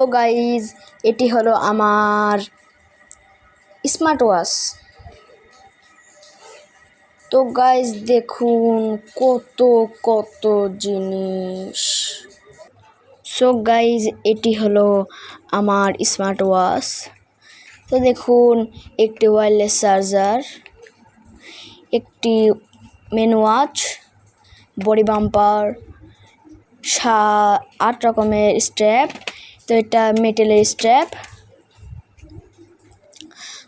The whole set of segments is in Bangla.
তো গাইজ এটি হলো আমার স্মার্ট ওয়াচ তো গাইজ দেখুন কত কত জিনিস। সো গাইজ এটি হলো আমার স্মার্ট ওয়াচ তো দেখুন, একটি ওয়্যারলেস চার্জার একটি মেন ওয়াচ বডি বাম্পার সা আট রকমের স্ট্র্যাপ তো এটা মেটেলের স্ট্র্যাপ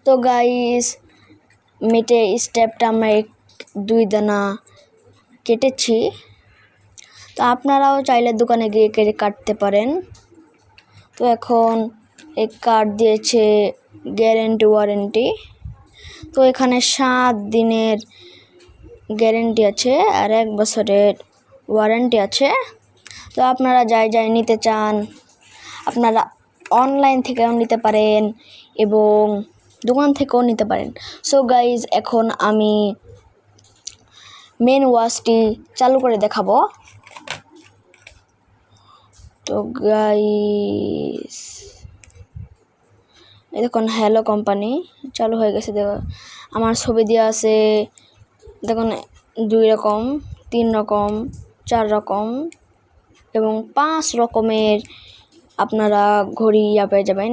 তো গাইস মেটে স্ট্র্যাপটা আমরা এক, দুই দানা কেটেছি। তো আপনারাও চাইলে দোকানে গিয়ে কেটে কাটতে পারেন। তো এখন এই কার্ড দিয়েছে গ্যারেন্টি ওয়ারেন্টি তো এখানে সাত দিনের গ্যারেন্টি আছে আর এক বছরের ওয়ারেন্টি আছে। তো আপনারা যাই যাই নিতে চান আপনারা অনলাইন থেকেও নিতে পারেন এবং দোকান থেকেও নিতে পারেন। সো গাইজ এখন আমি মেন ওয়াশটি চালু করে দেখাবো। তো গাইস এই দেখুন হ্যালো কোম্পানি চালু হয়ে গেছে। দেখো, আমার ছবি দেওয়া আছে। দেখুন, দুই রকম, তিন রকম, চার রকম এবং পাঁচ রকমের আপনারা ঘড়ি ইয়া পেয়ে যাবেন।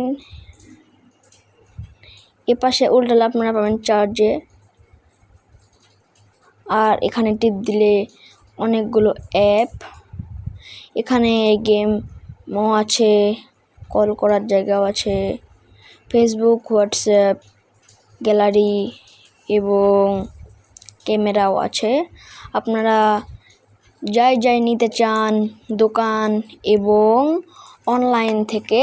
এ পাশে উল্টালে আপনারা পাবেন চার্জে আর এখানে টিপ দিলে অনেকগুলো অ্যাপ এখানে গেমও আছে কল করার জায়গাও আছে। ফেসবুক হোয়াটসঅ্যাপ গ্যালারি এবং ক্যামেরাও আছে। আপনারা যাই যাই নিতে চান দোকান এবং অনলাইন থেকে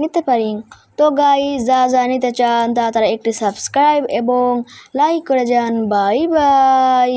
নিতে পারি। তো গাই যা যা নিতে চান তা তারা একটি সাবস্ক্রাইব এবং লাইক করে যান। Bye bye